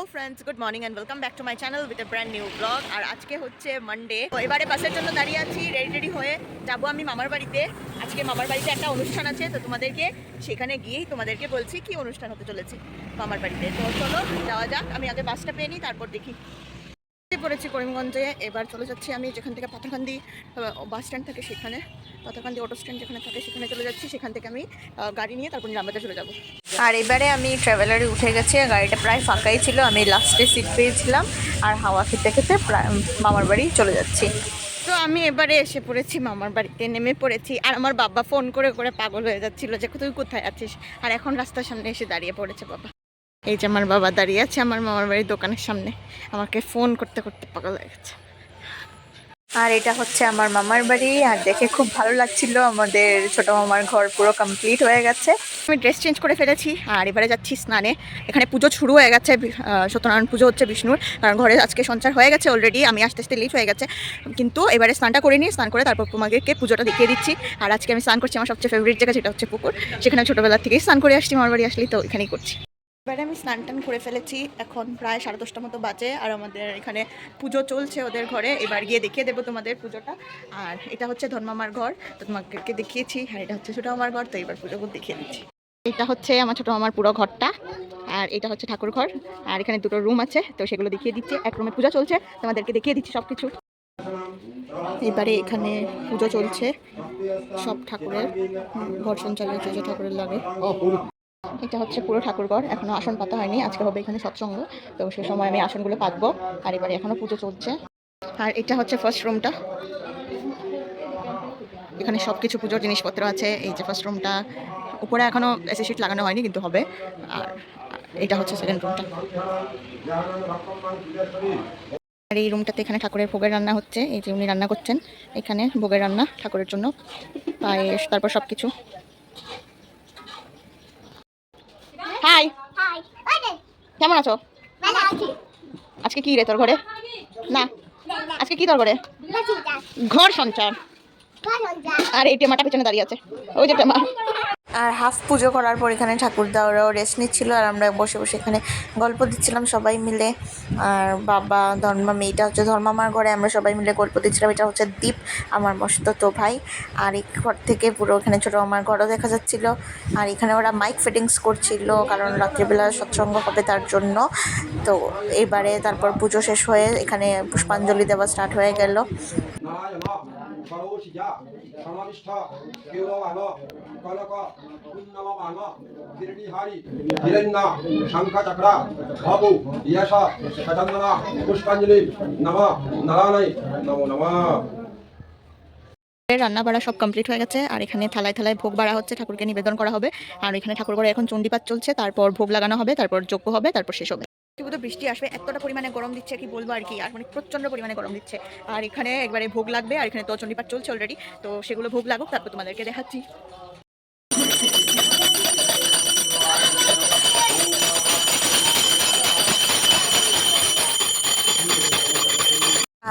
Hello friends good morning and welcome back to my channel with a brand new blog আর আজকে হচ্ছে Monday তো এবারে বাসের জন্য দাঁড়িয়ে আছি রেডি রেডি হয়ে যাব আমি মামার বাড়িতে। আজকে মামার বাড়িতে একটা অনুষ্ঠান আছে, তো তোমাদেরকে সেখানে গিয়েই তোমাদেরকে বলছি কি অনুষ্ঠান হতে চলেছে মামার বাড়িতে। তো চলো, যাওয়া যাক। আমি আগে বাসটা পেয়ে নিই, তারপর দেখি। পড়েছি করিমগঞ্জে। এবার চলে যাচ্ছি আমি যেখান থেকে পাথাকান্দি বাস স্ট্যান্ড থাকে সেখানে। পাথাকান্দি অটো স্ট্যান্ড যেখানে থাকে সেখানে চলে যাচ্ছি। সেখান থেকে আমি গাড়ি নিয়ে তারপর নিরামবাজার চলে যাব। আর এবারে আমি ট্রাভেলারে উঠে গেছি। গাড়িটা প্রায় ফাঁকাই ছিল। আমি লাস্টে সিট পেয়েছিলাম। আর হাওয়া খেতে খেতে প্রায় মামার বাড়ি চলে যাচ্ছি। তো আমি এবারে এসে পড়েছি মামার বাড়িতে নেমে পড়েছি। আর আমার বাবা ফোন করে করে পাগল হয়ে যাচ্ছিল যে তুই কোথায় আছিস? আর এখন রাস্তার সামনে এসে দাঁড়িয়ে পড়েছে বাবা। এই যে আমার বাবা দাঁড়িয়ে আছে আমার মামার বাড়ির দোকানের সামনে। আমাকে ফোন করতে করতে পাগল হয়ে গেছে। আর এটা হচ্ছে আমার মামার বাড়ি আর দেখে খুব ভালো লাগছিল। আমাদের ছোট মামার ঘর পুরো কমপ্লিট হয়ে গেছে। আমি ড্রেস চেঞ্জ করে ফেলেছি আর এবারে যাচ্ছি স্নানে। এখানে পুজো শুরু হয়ে গেছে সত্যনারায়ণ পুজো হচ্ছে বিষ্ণুর। কারণ ঘরে আজকে সঞ্চার হয়ে গেছে অলরেডি আমি আস্তে আস্তে লেট হয়ে গেছে। কিন্তু এবারে স্নানটা করে নিই স্নান করে তারপর তোমাদেরকে পুজোটা দেখিয়ে দিচ্ছি। আর আজকে আমি স্নান করছি আমার সবচেয়ে ফেভারিট জায়গা যেটা হচ্ছে পুকুর। সেখানে ছোটোবেলা থেকেই স্নান করে আসছি মামার বাড়ি আসলেই তো এখানেই করছি। এবারে আমি স্নান টান করে ফেলেছি। এখন প্রায় সাড়ে দশটা মতো বাজে আর আমাদের এখানে পুজো চলছে ওদের ঘরে। এবার গিয়ে দেখিয়ে দেবো তোমাদের পুজোটা। আর এটা হচ্ছে ধর্মামার ঘর। তো তোমাকে দেখিয়েছি আর এটা হচ্ছে ছোটো আমার ঘর। তো এবার পুজো দেখিয়ে দিচ্ছি। এটা হচ্ছে আমার ছোটো আমার পুরো ঘরটা। আর এটা হচ্ছে ঠাকুর ঘর। আর এখানে দুটো রুম আছে। তো সেগুলো দেখিয়ে দিচ্ছি। এক রুমে পূজা চলছে। তোমাদেরকে দেখিয়ে দিচ্ছি সব কিছু এবারে এখানে পুজো চলছে। সব ঠাকুরের ঘর সঞ্চালন যে যে ঠাকুরের লাগে। এটা হচ্ছে পুরো ঠাকুরঘর, এখনও আসন পাতা হয়নি, আজকে হবে এখানে সৎসঙ্গ, তো সে সময় আমি আসনগুলো পাতবো, আর এবারে এখনও পুজো চলছে। আর এটা হচ্ছে ফার্স্ট রুমটা এখানে সব কিছু পুজোর জিনিসপত্র আছে, এই যে ফার্স্ট রুমটা উপরে এখনও এসি শিট লাগানো হয়নি, কিন্তু হবে। আর এটা হচ্ছে সেকেন্ড রুমটা আর এই রুমটাতে এখানে ঠাকুরের ভোগের রান্না হচ্ছে, এই যে উনি রান্না করছেন, এখানে ভোগের রান্না ঠাকুরের জন্য, পায়েস, তারপর সব কিছু হাই কেমন আছো? আজকে কি রে তোর ঘরে? না। আজকে কি তোর ঘরে? ঘর সঞ্চার। আর এই টেমাটা পেছনে দাঁড়িয়ে আছে। ওই যে টেমা। আর হাফ পুজো করার পর এখানে ঠাকুরদাওরাও রেস্ট নিচ্ছিল আর আমরা বসে বসে এখানে গল্প দিচ্ছিলাম সবাই মিলে। আর বাবা, ধর্মা, মেয়েটা হচ্ছে ধর্মামার ঘরে, আমরা সবাই মিলে গল্প দিচ্ছিলাম। এটা হচ্ছে দ্বীপ আমার মস্ত তো ভাই। আর এই ঘর থেকে পুরো এখানে ছোটো আমার ঘরও দেখা যাচ্ছিল। আর এখানে ওরা মাইক ফিটিংস করছিল, কারণ রাত্রিবেলা সৎসঙ্গ হবে তার জন্য। তো এবারে তারপর পুজো শেষ হয়ে এখানে পুষ্পাঞ্জলি দেওয়া স্টার্ট হয়ে গেল। নম রান্না বাড়া সব কমপ্লিট হয়ে গেছে, আর এখানে থালায় থালায় ভোগ বাড়া হচ্ছে, ঠাকুরকে নিবেদন করা হবে। আর এখানে ঠাকুর ঘরে এখন চণ্ডীপাঠ চলছে, তারপর ভোগ লাগানো হবে, তারপর যজ্ঞ হবে, তারপর শেষ হবে। তো বৃষ্টি আসবে, এতটা পরিমাণে গরম দিচ্ছে কি বলব আর কি, আর মানে প্রচণ্ড পরিমাণে গরম দিচ্ছে। আর এখানে একবারে ভোগ লাগবে, আর এখানে তো চণ্ডীপাঠ চলছে অলরেডি তো সেগুলো ভোগ লাগুক, তারপর তোমাদেরকে দেখাচ্ছি।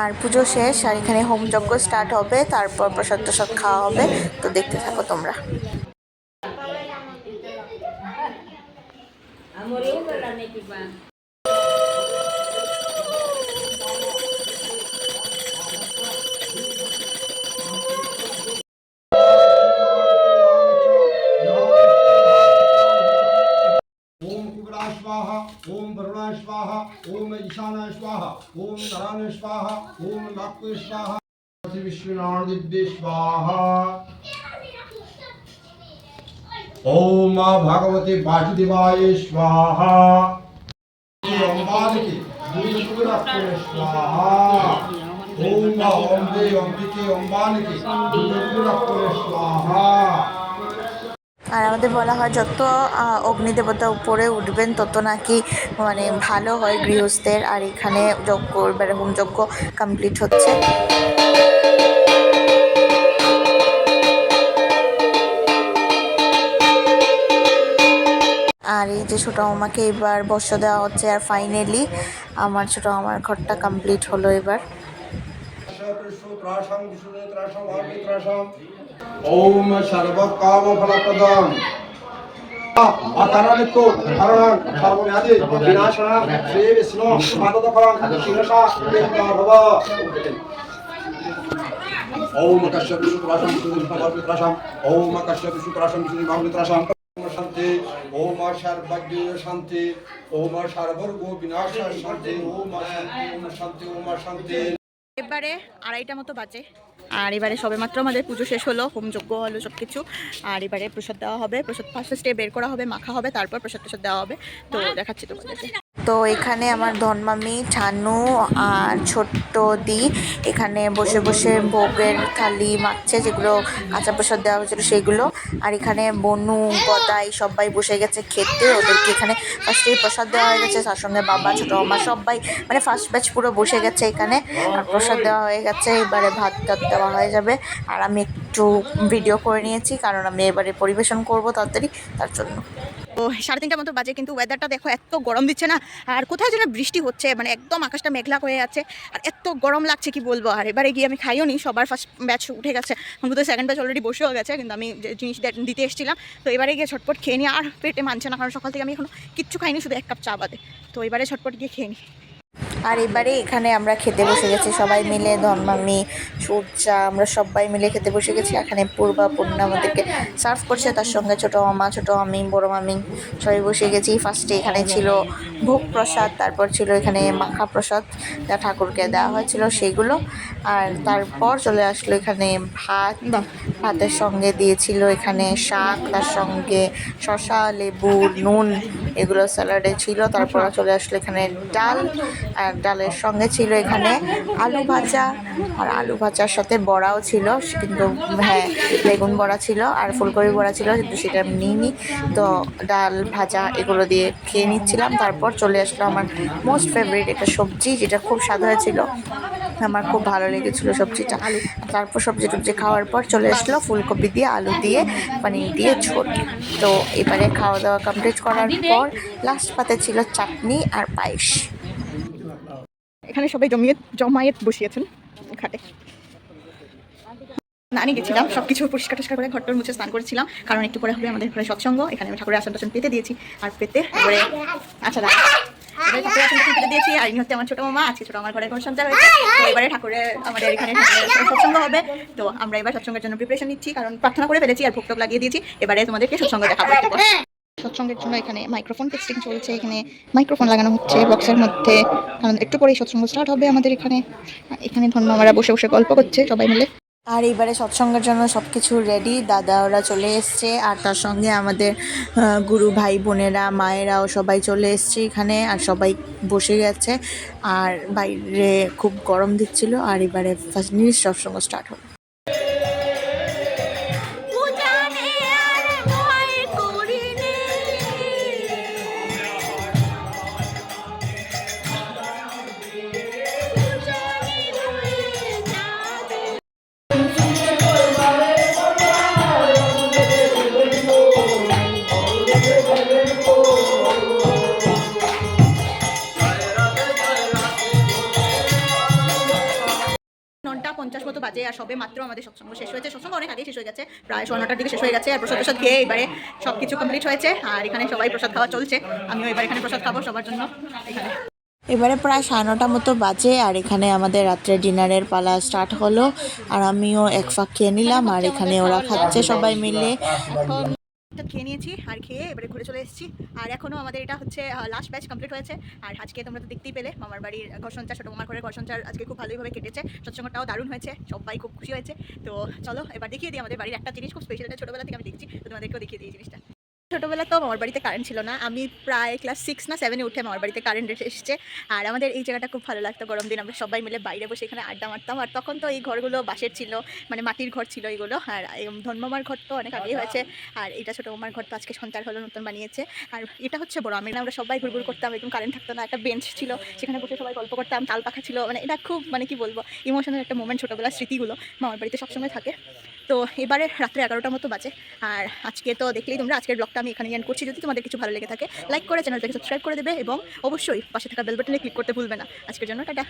আর পুজো শেষ, আর এখানে হোম যজ্ঞ স্টার্ট হবে, তারপর প্রসাদ প্রসাদ খাওয়া হবে, তো দেখতে থাকো তোমরা। ओम ईशाना स्वाहा ओम नारायण स्वाहा ओम नागपुर स्वाहा श्री विश्वनारायण दिव्य स्वाहा ओम मां भगवती वासुदेवाय स्वाहा अम्बालिके दूरदूरक्रे स्वाहा ओम मां अम्बे अम्बिके अम्बालिके दूरदूरक्रे स्वाहा আর আমাদের বলা হয় যত অগ্নিদেবতা উপরে উঠবেন, তত নাকি মানে ভালো হয় গৃহস্থের। আর এখানে যজ্ঞ, এবারে হোম যজ্ঞ কমপ্লিট হচ্ছে। আর এই যে ছোটো মামাকে এবার বর্ষ দেওয়া হচ্ছে, আর ফাইনালি আমার ছোটো মামার ঘরটা কমপ্লিট হলো এবার। ওম সর্বকাম ফলপ্রদম আতারানিতো হরণ সর্বব্যাধি বিনাশন শ্রী বিষ্ণু শিরসা ভব। ওম কশ্যপ শুক্রাশম ওম কশ্যপ শুক্রাশম শান্তি। ও সর্বজ্ঞ শান্তি। সর্বর্গ বিনাশ শান্তি। ও মা শান্তি ও মা শান্তি। এবারে আড়াইটা মতো বাজে। আর এবারে সবেমাত্র আমাদের পুজো শেষ হলো, হোমযজ্ঞ হলো সব কিছু আর এবারে প্রসাদ দেওয়া হবে, প্রসাদ ফার্স্ট স্টে বের করা হবে, মাখা হবে, তারপর প্রসাদ প্রসাদ দেওয়া হবে। তো দেখাচ্ছি তোমাদেরকে। তো এখানে আমার ধনমামি, ছানু আর ছোট্ট দি এখানে বসে বসে ভোগের থালি মাখছে, যেগুলো কাঁচা প্রসাদ দেওয়া হয়েছিল সেগুলো। আর এখানে বনু গদাই সবাই বসে গেছে খেতে। ওদেরকে এখানে ফার্স্টেই প্রসাদ দেওয়া হয়ে গেছে, তার সঙ্গে বাবা, ছোটো মা সবাই মানে ফার্স্ট ব্যাচ পুরো বসে গেছে এখানে। আর প্রসাদ দেওয়া হয়ে গেছে, এবারে ভাত টাত দেওয়া হয়ে যাবে। আর আমি একটু ভিডিও করে নিয়েছি, কারণ আমি এবারে পরিবেশন করব তাড়াতাড়ি, তার জন্য। তো সাড়ে তিনটা মতো বাজে, কিন্তু ওয়েদারটা দেখো এত গরম দিচ্ছে না, আর কোথায় যেন বৃষ্টি হচ্ছে মানে একদম আকাশটা মেঘলা হয়ে আছে আর এত গরম লাগছে, কি বলব? আর এবারে গিয়ে আমি খাইও নি, সবার ফার্স্ট ব্যাচ উঠে গেছে আমি তো সেকেন্ড ব্যাচ অলরেডি বসেও গেছে, কিন্তু আমি যে জিনিস দিতে এসেছিলাম, তো এবারে গিয়ে ছটপট খেয়ে নিই আর পেটে মানছে না, কারণ সকাল থেকে আমি এখনও কিচ্ছু খাইনি, শুধু এক কাপ চা বাদে, তো এবারে ছটপট গিয়ে খেয়ে নিই আর এবারে এখানে আমরা খেতে বসে গেছি, সবাই মিলে ধর্মামি সূর্যা, আমরা সবাই মিলে খেতে বসে গেছি। এখানে পূর্বা, পূর্ণা আমাদেরকে সার্ভ করছে, তার সঙ্গে ছোটো মামা, ছোটো মামি বড়ো মামি, সবাই বসে গেছি। ফার্স্টে এখানে ছিল ভোগ প্রসাদ, তারপর ছিল এখানে মাখা প্রসাদ, যা ঠাকুরকে দেওয়া হয়েছিল সেগুলো। আর তারপর চলে আসলো এখানে ভাত, ভাতের সঙ্গে দিয়েছিল এখানে শাক, তার সঙ্গে শশা লেবু, নুন, এগুলো স্যালাডে ছিল। তারপর চলে আসলো এখানে ডাল, আর ডালের সঙ্গে ছিল এখানে আলু ভাজা, আর আলু ভাজার সাথে বড়াও ছিল, কিন্তু হ্যাঁ বেগুন বড়া ছিল আর ফুলকপি বড়া ছিল, কিন্তু সেটা আমি নিইনি। তো ডাল ভাজা এগুলো দিয়ে খেয়ে নিচ্ছিলাম। তারপর চলে আসলো আমার মোস্ট ফেভারিট একটা সবজি, যেটা খুব স্বাদ হয়েছিল। আমার খুব ভালো লেগেছিল সবজিটা। তারপর সবজি টবজি খাওয়ার পর চলে আসলো ফুলকপি দিয়ে, আলু দিয়ে, পানির দিয়ে, ঝোল। তো এবারে খাওয়া দাওয়া কমপ্লিট করার পর লাস্ট পাতে ছিল চাটনি আর পায়েস। এখানে সবাই জমিয়ে জমায়েত বসিয়েছেন খাটে নানি গেছিলাম সব কিছু পরিষ্কার টরিষ্কার করে ঘরটর মুছে স্নান করেছিলাম। কারণ একটু পরে হবে আমাদের ঘরে সৎসঙ্গ, এখানে আমি ঠাকুরের আসন পেতে দিয়েছি। আর পেতে তারপরে আচ্ছা এবারে ঠাকুরের আসন আমার ছোটো মামা, আজকে ছোটো আমার ঘরে ঘর সঞ্চার হয়েছে। এবারে ঠাকুরের এখানে সৎসঙ্গ হবে। তো আমরা এবার সৎসঙ্গের জন্য প্রিপারেশন নিচ্ছি, কারণ প্রার্থনা করে ফেলেছি আর ভোগ লাগিয়ে দিয়েছি। এবারে তোমাদেরকে সৎসঙ্গ দেখাবো পর। সৎসঙ্গের জন্য এখানে মাইক্রোফোন টেস্টিং চলছে, এখানে মাইক্রোফোন লাগানো হচ্ছে বক্সের মধ্যে। কারণ একটু পরেই সৎসঙ্গ স্টার্ট হবে আমাদের এখানে। এখানে ধন্যবাদরা বসে বসে গল্প করছে সবাই মিলে। আর এইবারে সৎসঙ্গের জন্য সব কিছু রেডি দাদা ওরা চলে এসছে আর তার সঙ্গে আমাদের গুরু ভাই বোনেরা, মায়েরাও সবাই চলে এসছে এখানে আর সবাই বসে গেছে। আর বাইরে খুব গরম দিচ্ছিল আর এবারে ফার্স্ট নিউজ সৎসঙ্গ স্টার্ট হলো সবে মাত্র আমাদের সৎসঙ্গ শেষ হয়েছে। সৎসঙ্গ অনেক আগেই শেষ হয়ে গেছে, প্রায় সোয়া নটার দিকে শেষ হয়ে গেছে। আর প্রসাদ প্রসাদ খেয়ে এবারে সব কিছু কমপ্লিট হয়েছে। আর এখানে সবাই প্রসাদ খাওয়া চলছে। আমিও এবার এখানে প্রসাদ খাব সবার জন্য। এখানে। এবারে প্রায় সাড়ে নটা মতো বাজে, আর এখানে আমাদের রাত্রে ডিনারের পালা স্টার্ট হলো। আর আমিও এক ফাঁক খেয়ে নিলাম, আর এখানে ওরা খাচ্ছে সবাই মিলে। খেয়ে নিয়েছি আর খেয়ে এবারে ঘুরে চলে এসেছি। আর এখনও আমাদের এটা হচ্ছে লাস্ট ব্যাচ কমপ্লিট হয়েছে। আর আজকে তোমরা তো দেখতেই পেলে, মামার বাড়ির ঘর সঞ্চার, ছোটো মামার ঘরের ঘর সঞ্চার আজকে খুব ভালোইভাবে কেটেছে। সৎসঙ্গটাও দারুণ হয়েছে, সবাই খুব খুশি হয়েছে। তো চলো, এবার দেখিয়ে দিই আমাদের বাড়ির একটা জিনিস খুব স্পেশাল ছোটোবেলা থেকে আমি দেখছি। তো তোমাদেরকেও দেখিয়ে দিই জিনিসটা। ছোটোবেলা তো মামার বাড়িতে কারেন্ট ছিল না। আমি প্রায় ক্লাস সিক্স না সেভেনে উঠে মামার বাড়িতে কারেন্ট এসেছে। আর আমাদের এই জায়গাটা খুব ভালো লাগতো গরম দিন। আমরা সবাই মিলে বাইরে বসে এখানে আড্ডা মারতাম। আর তখন তো এই ঘরগুলো বাঁশের ছিল মানে মাটির ঘর ছিল এইগুলো আর এই ধনমামার ঘর তো অনেক আগেই হয়েছে। আর এটা ছোটো মামার ঘর তো আজকে সঞ্চার হলো, নতুন বানিয়েছে। আর এটা হচ্ছে বড়। আমি আমরা সবাই ঘুরঘুর করতাম, একদম কারেন্ট থাকতো না, একটা বেঞ্চ ছিল। সেখানে বসে সবাই গল্প করতাম, তাল পাখা ছিল। মানে এটা খুব মানে কি বলব ইমোশনাল একটা মোমেন্ট ছোটোবেলার স্মৃতিগুলো মামার বাড়িতে সবসময় থাকে। তো এবারে রাত্রে এগারোটার মতো বাজে। আর আজকে তো দেখলেই তোমরা, আজকের ব্লগটা আমি এখানে এন্ড করছি। যদি তোমাদের কিছু ভালো লেগে থাকে লাইক করে চ্যানেলটাকে সাবস্ক্রাইব করে দেবে এবং অবশ্যই পাশে থাকা বেল বাটনে ক্লিক করতে ভুলবে না। আজকের জন্য টাটা।